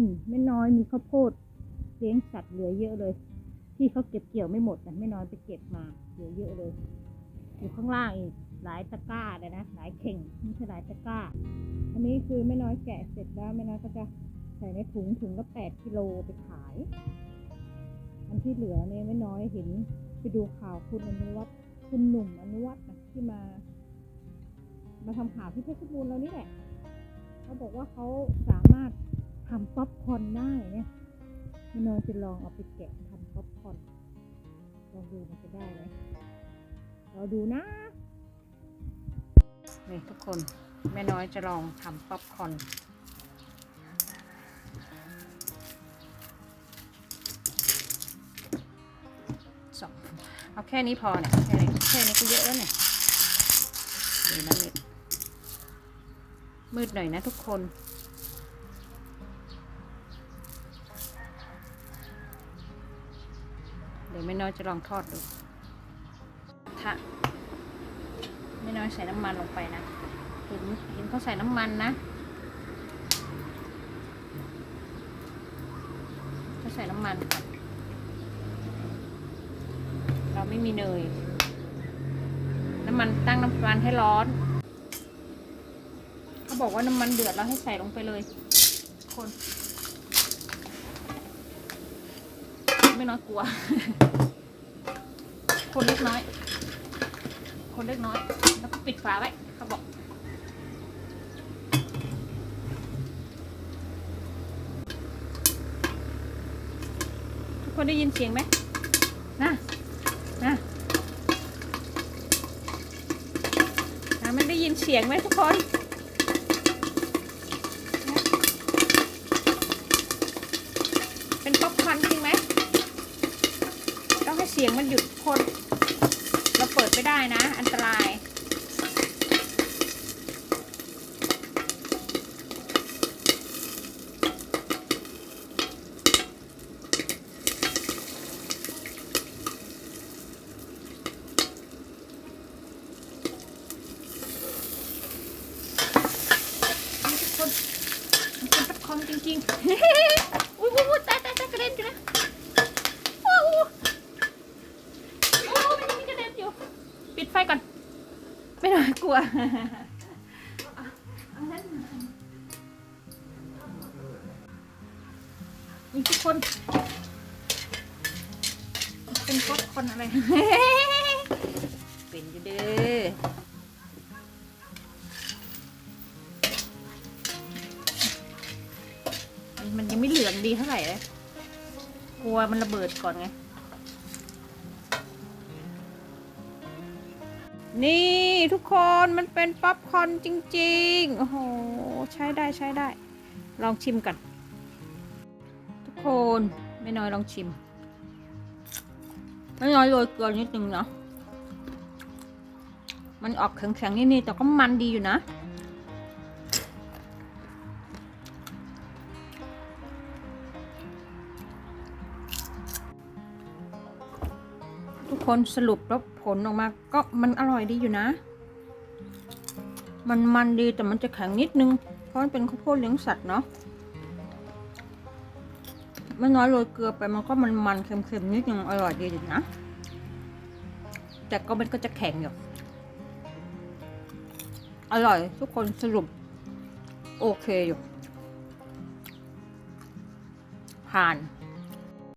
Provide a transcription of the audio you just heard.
นไม่น้อยมีข้าวโพดเลี้ยงสัตว์เหลือเยอะเลย ที่เขาเก็บเกี่ยวไม่หมดนะไม่น้อยไปเก็บมาเหลือเยอะเลย อยู่ข้างล่างอีกหลายตะกร้าเลยนะหลายเข่งไม่ใช่หลายตะกร้า อันนี้คือไม่น้อยแกะเสร็จแล้วไม่น้อยก็จะใส่ในถุงถุงละแปดกิโลไปขาย อันที่เหลือเนี่ยไม่น้อยเห็นไปดูข่าวคุณอนุวัฒน์คุณหนุ่มอนุวัฒน์นะที่มา มาทำข่าวที่เพชรบูรณ์เรานี่แหละเขาบอกว่าเขาสามารถำป๊อปคอนได้เนี่ยไม่น้อยจะลองเอาไปแกะทำป๊อปคอนลองดูมันจะได้ไหมเราดูนะนี่ทุกคนแม่น้อยจะลองทำป๊อปคอนสองเอาแค่นี้พอเนี่ยแค่นี้แค่นี้ก็เยอะแล้วเนี่ยดีนะเม็ดมืดหน่อยนะทุกคน ดี๋ยวแม่น้อยจะลองทอดดูถ้าแม่น้อยใส่น้ำมันลงไปนะ เห็นเห็นเขาใส่น้ำมันนะเขาใส่น้ำมันก่อนเราไม่มีเนย น้ำมันตั้งน้ำมันให้ร้อนเขาบอกว่าน้ำมันเดือดแล้วให้ใส่ลงไปเลย คน ไม่น้อยกลัว คนเล็กน้อย คนเล็กน้อย แล้วก็ปิดฝาไว้เขาบอก ทุกคนได้ยินเสียงไหมนะนะนะไม่ได้ยินเสียงไหมทุกคนเป็นป๊อปคอร์นจริงไหม สียงมันหยุดคนเราเปิดไม่ได้นะ อันตรายนี่ทุกคนมันเป็นป๊อปคอร์นจริงๆ อุ้ยอุ้ยอุ้ยตายนะว้าว โอ้มันยังมีกระเด็นอยู่ ปิดไฟก่อน ไม่น่า กลัวนี่ทุกคน เป็นป๊อปคนอะไร เป็นอยู่เด้อมันยังไม่เหลืองดีเท่าไหร่เลยกลัวมันระเบิดก่อนไง นี่ทุกคนมันเป็นป๊อปคอนจริงๆ โอ้โห ใช้ได้ใช้ได้ ลองชิมกัน ทุกคนไม่น้อยลองชิม ไม่น้อยโรยเกลือนิดนึงเนาะมันออกแข็งๆนิดๆแต่ก็มันดีอยู่นะ ทุกคนสรุปแล้วผลออกมาก็มันอร่อยดีอยู่นะ มันมันดีแต่มันจะแข็งนิดนึง เพราะมันเป็นข้าวโพดเลี้ยงสัตว์เนาะไม่น้อยโรยเกลือไปมันก็มันมันเค็มๆนิดนึงอร่อยดีอยู่นะ แต่ก็มันก็จะแข็งอยู่ อร่อยทุกคนสรุป โอเคอยู่ผ่าน